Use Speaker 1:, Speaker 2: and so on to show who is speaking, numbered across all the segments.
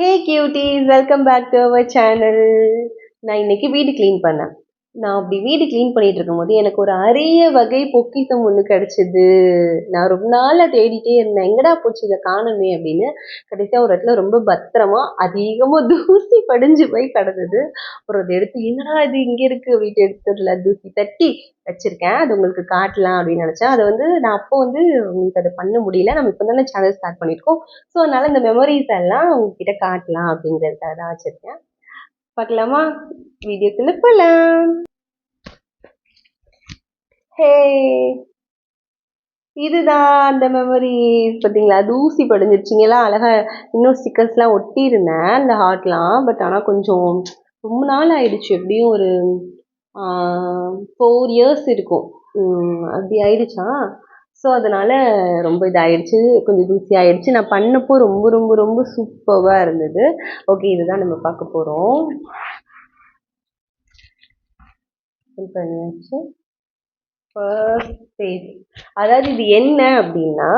Speaker 1: Hey cuties welcome back to our channel நான் இன்னைக்கு வீடு க்ளீன் பண்ணேன். நான் அப்படி வீடு க்ளீன் பண்ணிட்டு இருக்கும்போது எனக்கு ஒரு அரிய வகை பொக்கிஷம் ஒன்று கிடச்சிது. நான் ரொம்ப நாளாக தேடிட்டே இருந்தேன். எங்கடா போச்சு இதை காணுமே அப்படின்னு. கடைசியாக ஒரு இடத்துல ரொம்ப பத்திரமா அதிகமாக தூசி படிஞ்சு போய் கிடந்தது. ஒரு அதை எடுத்து என்னடா இது இங்கே இருக்குது அப்படின்ட்டு எடுத்துடல. தூசி தட்டி வச்சுருக்கேன். அது உங்களுக்கு காட்டலாம் அப்படின்னு நினச்சேன் அதை வந்து நான் அப்போ வந்து உங்களுக்கு அதை பண்ண முடியல. நம்ம இப்போ தானே சேனல் ஸ்டார்ட் பண்ணியிருக்கோம். ஸோ அதனால் இந்த மெமரிஸ் எல்லாம் உங்ககிட்ட காட்டலாம் அப்படிங்கிறதுக்காக தான் வச்சுருக்கேன். பார்க்கலாமா? வீடியோக்குள்ளே போகலாம் ஹே. இதுதான் அந்த மெமரிஸ் பார்த்தீங்களா? தூசி படிஞ்சிருச்சிங்களா அழகா இன்னும் ஸ்டிக்கர்ஸ்லாம் ஒட்டியிருந்தேன் அந்த ஹார்ட்லாம் பட் ஆனால் கொஞ்சம் ரொம்ப நாள் ஆயிடுச்சு. எப்படியும் ஒரு ஃபோர் இயர்ஸ் இருக்கும். அப்படி ஆயிடுச்சா? ஸோ அதனால் ரொம்ப இதாயிடுச்சு. கொஞ்சம் தூசி ஆயிடுச்சு. நான் பண்ணப்போ ரொம்ப ரொம்ப ரொம்ப சூப்பராக இருந்தது. ஓகே இதுதான் நம்ம பார்க்க போகிறோம் பண்ணியாச்சு. ஃபர்ஸ்ட் பேஜ் அதாவது இது என்ன அப்படின்னா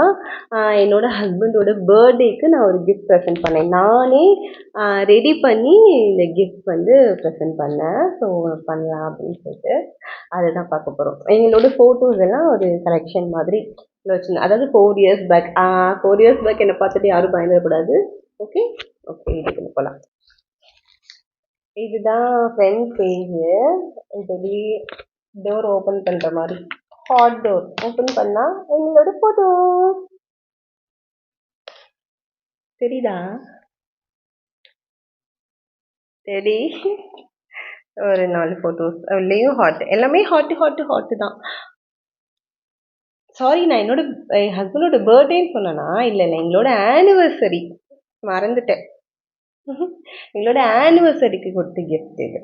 Speaker 1: என்னோடய என்னோட ஹஸ்பண்டோட பர்த்டேக்கு நான் ஒரு கிஃப்ட் ப்ரெசென்ட் பண்ணேன். நானே ரெடி பண்ணி இந்த கிஃப்ட் வந்து ப்ரெசென்ட் பண்ணேன். ஸோ பண்ணலாம் அப்படின்னு சொல்லிட்டு அதை தான் பார்க்க போகிறோம் எங்களோட ஃபோட்டோஸ் எல்லாம் ஒரு கலெக்ஷன் மாதிரி வச்சுருந்தேன் அதாவது four years back four years back என்னை பார்த்துட்டு யாரும் பயந்துடக்கூடாது. ஓகே ஓகே இதுக்கு போகலாம் இதுதான் ஃப்ரண்ட் பேஜு இப்படி டோர் ஓப்பன் பண்ணுற மாதிரி. ஹாட் டோர் ஓப்பன் பண்ணால் எங்களோட ஃபோட்டோ தெரியுதா? சரி ஒரு நாலு ஃபோட்டோஸ் அதுலேயும் ஹாட் எல்லாமே ஹாட்டு ஹாட்டு ஹாட்டு தான். சாரி நான் என்னோட என் ஹஸ்பண்டோட பர்த்டேன்னு சொன்னேன்னா இல்லை இல்லை எங்களோட ஆனிவர்சரி மறந்துட்டேன். எங்களோட ஆனிவர்சரிக்கு கொடுத்த கிஃப்ட் இது.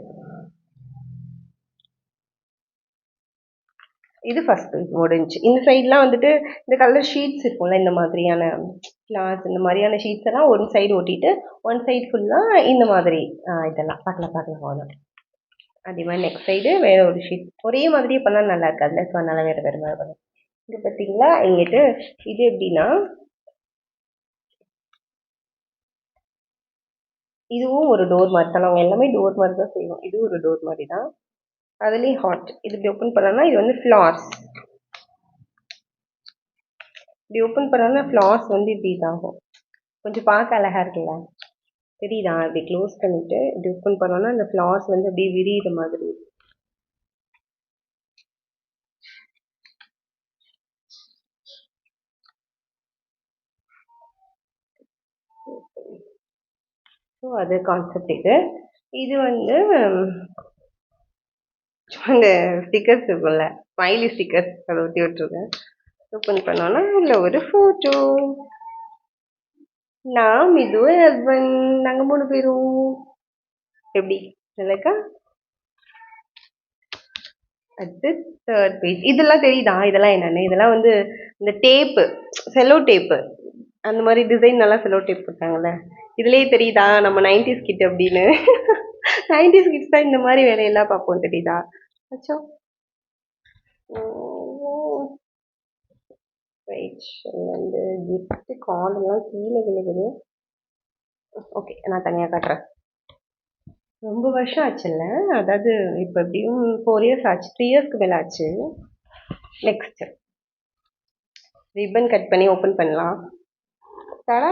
Speaker 1: இது ஃபர்ஸ்ட் பேஜ் முடிஞ்சுச்சு இந்த சைட்லாம் வந்துட்டு இந்த கலர் ஷீட்ஸ் இருக்கும்ல இந்த மாதிரியான கிளாஸ் இந்த மாதிரியான ஷீட்ஸ் எல்லாம் ஒரு சைடு ஒட்டிட்டு ஒன் சைடு ஃபுல்லாக இந்த மாதிரி இதெல்லாம் பார்க்கலாம் பார்க்கலாம் போதும் அதே மாதிரி நெக்ஸ்ட் சைடு வேற ஒரு ஷீட் ஒரே மாதிரியே பண்ணால் நல்லா இருக்காதுல்ல? ஸோ அதனால் வேறு வேறு மாதிரி பண்ணும் இங்கே பார்த்தீங்களா இங்கிட்டு இது எப்படின்னா இதுவும் ஒரு டோர் மாதிரி தான். நாங்கள் எல்லாமே டோர் மாதிரி தான் செய்வோம். இது ஒரு டோர் மாதிரி தான் அதுலேயும் ஹாட் இது இப்படி ஓப்பன் பண்ணோம்னா இது வந்து ஃப்ளார்ஸ் இப்படி ஓப்பன் பண்ணோம்னா ஃப்ளார்ஸ் வந்து இப்படி இதாகும். கொஞ்சம் பார்க்க அழகாக இருக்குல்ல? தெரியுதா? இப்படி க்ளோஸ் பண்ணிட்டு இப்படி ஓப்பன் பண்ணோம்னா இந்த ஃப்ளார்ஸ் வந்து அப்படியே விரியிற மாதிரி இருக்கும். ஸோ அது கான்செப்ட் இது. இது வந்து ம், இந்த ஸ்டிக்கர்ஸ் இருக்கும்ல. ஸ்மைலி ஸ்டிக்கர்ஸ் அதை ஒட்டி விட்டுருக்கேன் ஓப்பன் பண்ணோன்னா உள்ள ஒரு ஃபோட்டோ நான் இதுவும் ஹஸ்பண்ட் நாங்கள் மூணு பேரும். எப்படி? நல்லாக்கா அடுத்து தேர்ட் பேஜ் இதெல்லாம் தெரியுதா? இதெல்லாம் என்னென்னு? இதெல்லாம் வந்து இந்த டேப்பு செலோ டேப்பு அந்த மாதிரி டிசைன் நல்லா செலோ டேப் போட்டாங்கல்ல. இதுலேயே தெரியுதா? நம்ம நைன்டிஸ் கிட் அப்படின்னு. நைன்டிஸ் கிட்ஸ் தான் இந்த மாதிரி வேலையெல்லாம் பார்ப்போம் தெரியுதா? அச்சோ. ரைட் வந்து கிஃப்ட் கார்டெல்லாம் கீழே விழுகுது. ஓகே நான் தனியாக காட்டுறேன். ரொம்ப வருஷம் ஆச்சுல்ல? அதாவது இப்போ எப்படியும் ஃபோர் இயர்ஸ் ஆச்சு. த்ரீ இயர்ஸ்க்கு மேலே ஆச்சு. நெக்ஸ்ட் ரிப்பன் கட் பண்ணி ஓப்பன் பண்ணலாம். தடா!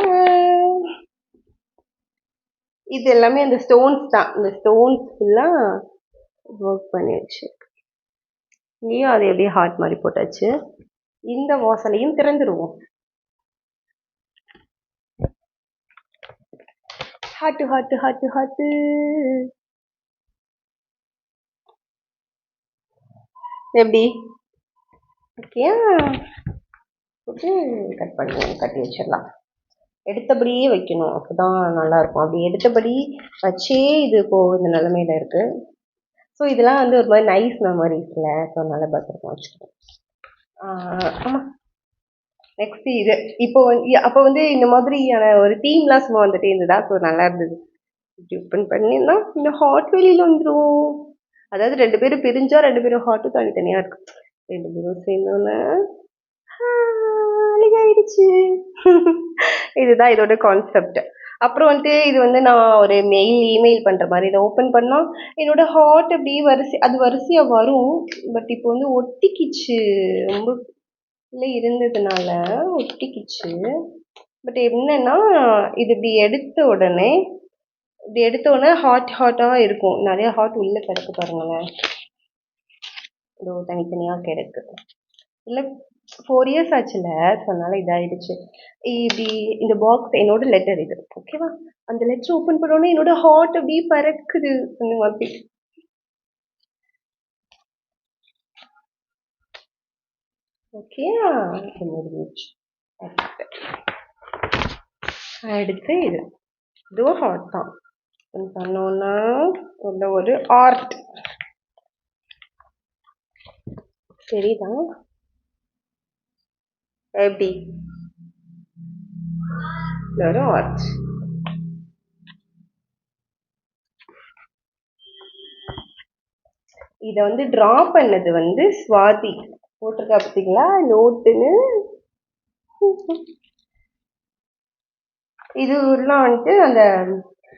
Speaker 1: இது எல்லாமே அந்த ஸ்டோன்ஸ் தான். இந்த ஸ்டோன்ஸ் ஃபுல்லாக ஒர்க் பண்ணியாச்சு. இங்கேயும் அது எப்படியே ஹார்ட் மாதிரி போட்டாச்சு. இந்த வாசலையும் திறந்துருவோம். ஹாட்டு ஹாட்டு ஹாட்டு ஹாட்டு எப்படி? ஓகே. கட் பண்ணுவோம் கட்டி வச்சிடலாம். எடுத்தபடியே வைக்கணும். அப்பதான் நல்லா இருக்கும் அப்படி எடுத்தபடி வச்சே இது இப்போ இந்த நிலமையில இருக்கு. ஸோ இதெல்லாம் வந்து ஒரு மாதிரி நைஸ் மெமரிஸில் ஸோ நல்லா பத்திரமா வச்சுக்கணும். ஆமாம் நெக்ஸ்ட் இது. இப்போ வந்து அப்போ வந்து இந்த மாதிரியான ஒரு தீம்லாம் சும்மா வந்துட்டே இருந்ததா? ஸோ நல்லா இருந்தது. இப்படி ஓப்பன் பண்ணினா இந்த ஹாட் வெளியில் வந்துடும் அதாவது ரெண்டு பேரும் பிரிஞ்சா ரெண்டு பேரும் ஹாட்டும் தனித்தனியாக இருக்கும். ரெண்டு பேரும் சேர்ந்தோன்னே அழகாயிடுச்சு. இதுதான் இதோட கான்செப்ட் அப்புறம் வந்துட்டு இது வந்து நான் ஒரு மெயில் இமெயில் பண்ணுற மாதிரி இதை ஓப்பன் பண்ணால் என்னோட ஹார்ட் அப்படி வரிசை அது வரிசையாக வரும். பட் இப்போ வந்து ஒட்டிக்கிச்சு. ரொம்ப இல்லை இருந்ததுனால ஒட்டிக்கிச்சு. பட் என்னன்னா இது இப்படி எடுத்த உடனே இப்படி எடுத்த உடனே ஹாட் ஹாட்டாக இருக்கும். நிறைய ஹாட் உள்ளே கிடக்கு பாருங்களேன். இதோ தனித்தனியாக கிடக்கு. இல்லை ஃபோர் இயர்ஸ் ஆச்சுல ஸோ அதனால இதாயிடுச்சு. இப்படி இந்த பாக்ஸ் என்னோட லெட்டர் இது. ஓகேவா அந்த லெட்டர் ஓப்பன் பண்ணோடனே என்னோட ஹார்ட் அப்படியே பறக்குது. அந்த மாதிரி. ஓகேயா இது அடுத்து இது. இதுவும் ஹார்ட் தான். பண்ணோன்னா உள்ள ஒரு ஆர்ட் சரிதான். எப்படி? வரும் ஒரு இதை வந்து ட்ரா பண்ணது வந்து ஸ்வாதி போட்டிருக்கா பார்த்தீங்களா நோட்டுன்னு இது எல்லாம் வந்துட்டு அந்த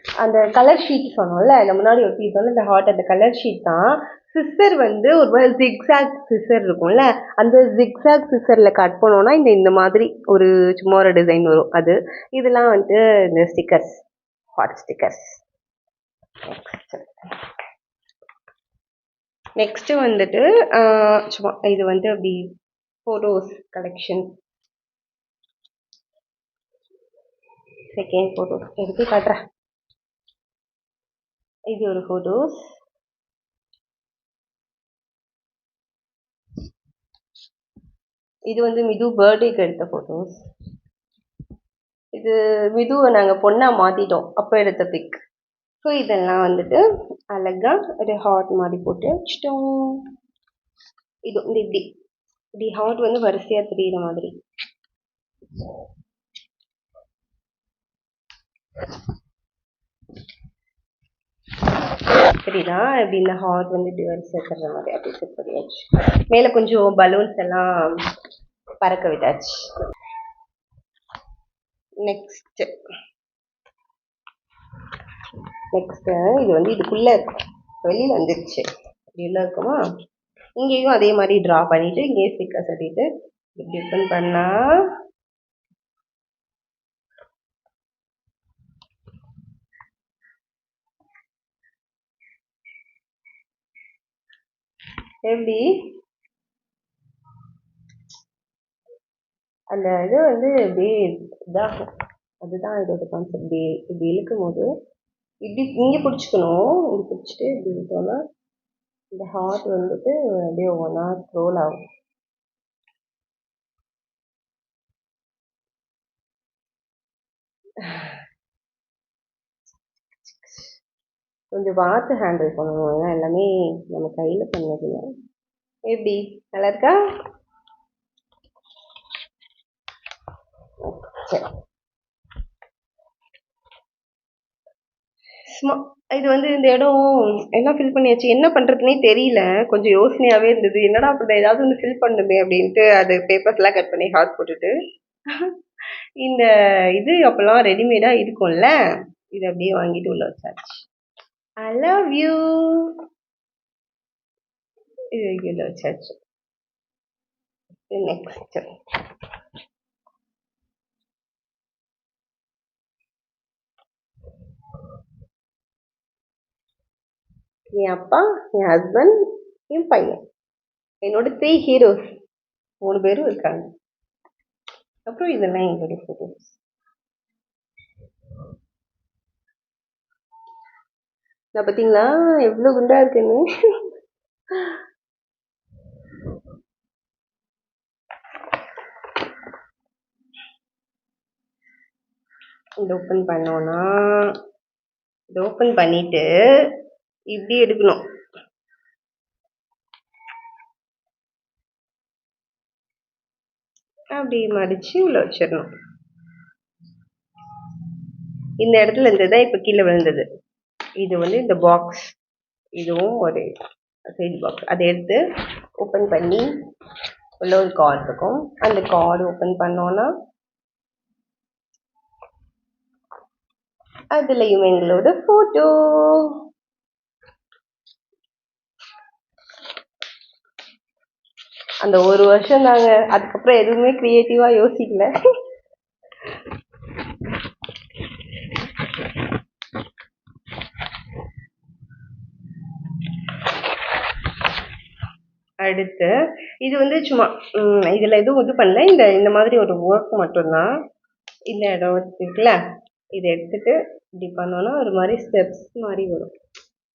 Speaker 1: அந்த கலர் ஷீட் சொன்னோம்ல இந்த முன்னாடி வந்து இந்த ஹார்ட் அந்த கலர் ஷீட் தான். சிஸ்டர் வந்து ஒரு ஜிக்ஸாக் சிஸ்டர் இருக்கும்ல அந்த ஜிக்ஸாக் சிஸ்டரில் கட் பண்ணோன்னா இந்த இந்த மாதிரி ஒரு சும்மா ஒரு டிசைன் வரும். அது இதெல்லாம் வந்துட்டு இந்த ஸ்டிக்கர்ஸ் ஹாட் ஸ்டிக்கர்ஸ் நெக்ஸ்ட் வந்துட்டு சும்மா இது வந்து அப்படி ஃபோட்டோஸ் கலெக்ஷன் செகண்ட் ஃபோட்டோஸ் எடுத்து காட்டுறேன். இது ஒரு ஃபோட்டோஸ் இது வந்து மிது பர்த்டேக்கு எடுத்த ஃபோட்டோஸ் இது மிதுவை நாங்கள் பொண்ணாக மாற்றிட்டோம் அப்போ எடுத்த பிக் ஸோ இதெல்லாம் வந்துட்டு அழகாக ஒரு ஹார்ட் மாதிரி போட்டு வச்சிட்டோம். இது இந்த இப்படி. இப்படி ஹார்ட் வந்து வரிசையாக தெரியுற மாதிரி. சரிதா இப்படி இந்த ஹார்ட் வந்து இப்படி இருக்கிற மாதிரி அப்படி செட் பண்ணியாச்சு. மேலே கொஞ்சம் பலூன்ஸ் எல்லாம் பறக்க விட்டாச்சு. நெக்ஸ்ட் நெக்ஸ்ட்டு இது வந்து இதுக்குள்ளே இருக்கும் வெளியில் வந்துருச்சு. இப்படி உள்ள இருக்குமா? இங்கேயும் அதே மாதிரி ட்ரா பண்ணிவிட்டு இங்கேயே ஸ்டிக்கர் சட்டிட்டு இப்படி ஓப்பன் பண்ணால் எப்படி அந்த இது வந்து இப்படி இதாகும் அதுதான் இதோட கான்செப்ட் இப்படி இப்படி இழுக்கும் போது இப்படி இங்கே பிடிச்சிக்கணும். இப்படி பிடிச்சிட்டு இப்படி இழுத்தோம்னா இந்த ஹார்ட் வந்துட்டு அப்படியே ஒவ்வொன்றா ரோல் ஆகும். கொஞ்சம் பார்த்து ஹேண்டில் பண்ணணும் ஏன்னா எல்லாமே நம்ம கையில் பண்ணதில்ல எப்படி? நல்லா இருக்கா? சரி. சும்மா இது வந்து இந்த இடம் எல்லாம் ஃபில் பண்ணியாச்சு. என்ன பண்ணுறதுனே தெரியல. கொஞ்சம் யோசனையாகவே இருந்தது. என்னடா அப்படி ஏதாவது ஒன்று ஃபில் பண்ணுமே அப்படின்ட்டு அது பேப்பர்ஸ்லாம் கட் பண்ணி ஹார்ட் போட்டுட்டு. இந்த இது அப்போல்லாம் ரெடிமேடாக இருக்கும்ல. இது அப்படியே வாங்கிட்டு உள்ள வச்சாச்சு. ஐ லவ் யூ இது உள்ள வச்சாச்சு நெக்ஸ்ட் என் அப்பா என் ஹஸ்பண்ட் என் பையன். என்னோட த்ரீ ஹீரோஸ் மூணு பேரும் இருக்காங்க. அப்புறம் இதெல்லாம் எங்களுடைய ஃபோட்டோஸ் நான் பார்த்தீங்களா எவ்வளோ குண்டா இருக்குன்னு. இது ஓப்பன் பண்ணோன்னா இது ஓப்பன் பண்ணிட்டு இப்படி எடுக்கணும். அப்படி மடிச்சு உள்ள வச்சிடணும். இந்த இடத்துல இருந்து தான் இப்போ கீழே விழுந்தது. இது வந்து இந்த பாக்ஸ் இதுவும் ஒரு சைடு பாக்ஸ் அதை எடுத்து ஓப்பன் பண்ணி உள்ள ஒரு கார்டு இருக்கும். அந்த கார்டு ஓப்பன் பண்ணோன்னா அதுலயும் எங்களோட போட்டோ அந்த ஒரு வருஷம் தாங்க. அதுக்கப்புறம் எதுவுமே கிரியேட்டிவா யோசிக்கல. அடுத்து இது வந்து சும்மா இதில் எதுவும் இது பண்ணல. இந்த இந்த மாதிரி ஒரு ஒர்க் மட்டும்தான் இந்த இடம் இருக்குல்ல? இதை எடுத்துட்டு இப்படி பண்ணோன்னா ஒரு மாதிரி ஸ்டெப்ஸ் மாதிரி வரும்.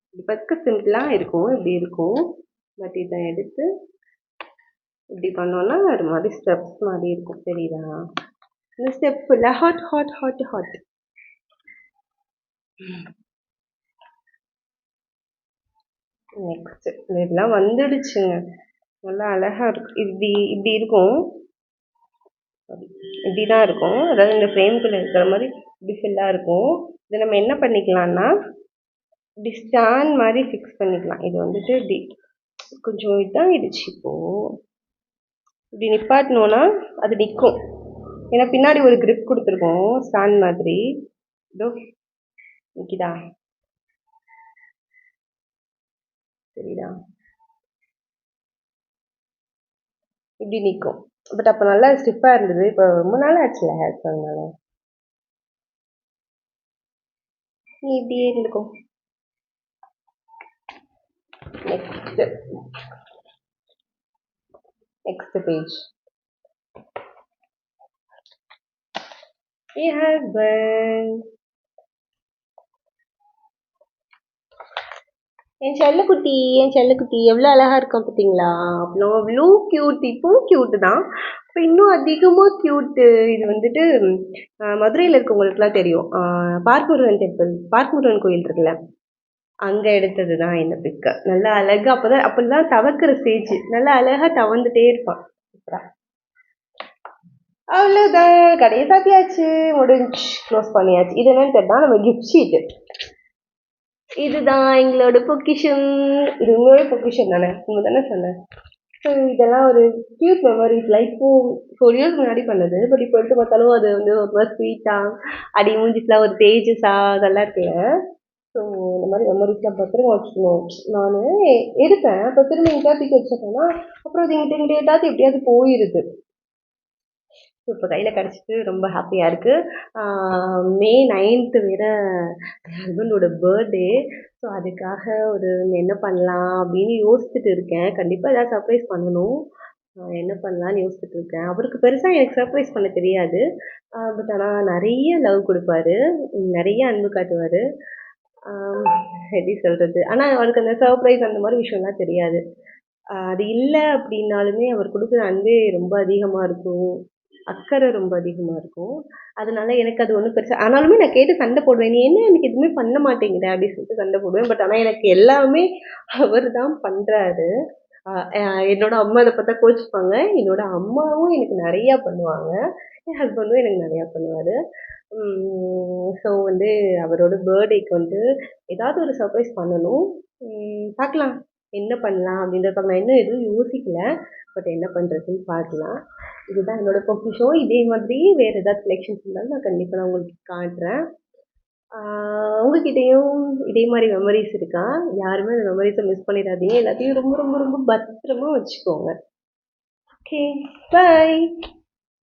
Speaker 1: இப்படி பார்க்க சிம்பிளாக இருக்கும் இப்படி இருக்கும். பட் இதை எடுத்து இப்படி பண்ணோன்னா ஒரு மாதிரி ஸ்டெப்ஸ் மாதிரி இருக்கும். தெரியுதா இந்த ஸ்டெப் ஃபுல்லாக hot hot hot hot next இதெல்லாம் வந்துடுச்சுங்க. நல்லா அழகாக இருக்கும் இப்படி இப்படி இருக்கும். இப்படி தான் இருக்கும். அதாவது இந்த ஃப்ரேம்குள்ளே இருக்கிற மாதிரி இப்படி ஃபுல்லாக இருக்கும். இதை நம்ம என்ன பண்ணிக்கலாம்னா இப்படி ஸ்டாண்ட் மாதிரி ஃபிக்ஸ் பண்ணிக்கலாம். இது வந்துட்டு இப்படி கொஞ்சம் இதாகிடுச்சு இப்போது இப்படி நிப்பாட்டினோன்னா அது நிற்கும் ஏன்னா பின்னாடி ஒரு கிரிப் கொடுத்துருக்கோம் ஸ்டாண்ட் மாதிரி. இதோ நிற்கிதா சரிடா இப்படி நிற்கும் பட் அப்போ நல்லா ஸ்டிஃபாக இருந்தது. இப்போ ரொம்ப நாள் ஆச்சுல ஹேர் அதனால நீ இப்படியே இருக்கும் நெக்ஸ்ட் நெக்ஸ்ட் பேஜ் ஏ ஹஸ்பண்ட் என் செல்லக்குட்டி என் செல்லக்குட்டி எவ்வளோ அழகாக இருக்கான் பார்த்தீங்களா அவ்வளோ அவ்வளோ க்யூட் இப்போவும் க்யூட்டு தான். இப்போ இன்னும் அதிகமாக க்யூட்டு இது வந்துட்டு மதுரையில் இருக்கவங்களுக்குலாம் தெரியும். பார்க்குருவன் டெம்பிள் பார்முருகன் கோயில் இருக்குல்ல? அங்கே எடுத்தது தான் என்ன பிக்கு நல்லா அழகாக அப்போ தான் அப்போ தான் தவக்கிற ஸ்டேஜ் நல்லா அழகாக தவந்துட்டே இருப்பான். சூப்பரா. அவ்வளோதான் கடையை சாத்தியாச்சு முடிஞ்சு. க்ளோஸ் பண்ணியாச்சு. இது என்னன்னு தெரியல நம்ம கிஃப்ட் ஷீட்டு இதுதான் எங்களோட பொக்கிஷன் இது உங்களோட பொக்கிஷன் தானே? உங்க தானே சொன்னேன் ஸோ இதெல்லாம் ஒரு க்யூட் மெமரிஸ்ல இப்போ ஃபோர் இயர்ஸ் முன்னாடி பண்ணது. பட் இப்போ எடுத்து பார்த்தாலும் அது வந்து ரொம்ப ஸ்வீட்டாக அடி மூஞ்சிஸ்லாம் ஒரு தேஜஸாக அதெல்லாம் இருக்குல்ல. ஸோ இந்த மாதிரி மெமரிஸ்லாம் பத்திரமா வச்சுக்கணும். நான் எடுப்பேன் இப்போ திரும்ப எங்கேயா தூக்கி வச்சிட்டேன்னா அப்புறம் அது எங்கிட்ட எங்கிட்ட ஏதாவது எப்படியாவது போயிடுது ஸோ இப்போ கையில் கிடச்சிட்டு ரொம்ப ஹாப்பியாக இருக்குது மே நைன்த்து வேற என் ஹஸ்பண்டோட பர்த்டே ஸோ அதுக்காக ஒரு என்ன பண்ணலாம் அப்படின்னு யோசிச்சுட்டு இருக்கேன். கண்டிப்பாக ஏதாவது சர்ப்ரைஸ் பண்ணணும். என்ன பண்ணலான்னு யோசிச்சுட்டு இருக்கேன். அவருக்கு பெருசாக எனக்கு சர்ப்ரைஸ் பண்ண தெரியாது. பட் ஆனால் நிறைய லவ் கொடுப்பாரு. நிறைய அன்பு காட்டுவார். எப்படி சொல்கிறது ஆனால் அவருக்கு அந்த சர்ப்ரைஸ் அந்த மாதிரி விஷயம்லாம் தெரியாது. அது இல்லை அப்படின்னாலுமே அவர் கொடுக்குற அன்பே ரொம்ப அதிகமாக இருக்கும். அக்கறை ரொம்ப அதிகமாக இருக்கும். அதனால எனக்கு அது ஒன்றும் பெருசாக ஆனாலுமே நான் கேட்டு சண்டை போடுவேன். நீ என்ன எனக்கு எதுவுமே பண்ண மாட்டேங்கிற அப்படின்னு சொல்லிட்டு சண்டை போடுவேன். பட் ஆனால் எனக்கு எல்லாமே அவர் தான் பண்ணுறாரு என்னோட அம்மா அதை பார்த்தா கோச்சிப்பாங்க. என்னோட அம்மாவும் எனக்கு நிறையா பண்ணுவாங்க. என் ஹஸ்பண்டும் எனக்கு நிறையா பண்ணுவார். ஸோ வந்து அவரோட பர்த்டேக்கு வந்து ஏதாவது ஒரு சர்ப்ரைஸ் பண்ணணும். பார்க்கலாம். என்ன பண்ணலாம் அப்படின்றப்ப நான் இன்னும் எதுவும் யோசிக்கல. பட் என்ன பண்ணுறதுன்னு பார்க்கலாம். இதுதான் என்னோட பொக்கிஷம் இதே மாதிரி வேறு ஏதாவது கலெக்ஷன்ஸ் இருந்தாலும் நான் கண்டிப்பாக நான் உங்களுக்கு காட்டுறேன். ஆஹ் இதே மாதிரி மெமரிஸ் இருக்கா? யாருமே அந்த மெமரிஸை மிஸ் பண்ணிடாதீங்க. எல்லாத்தையும் ரொம்ப ரொம்ப ரொம்ப பத்திரமா வச்சுக்கோங்க. Okay bye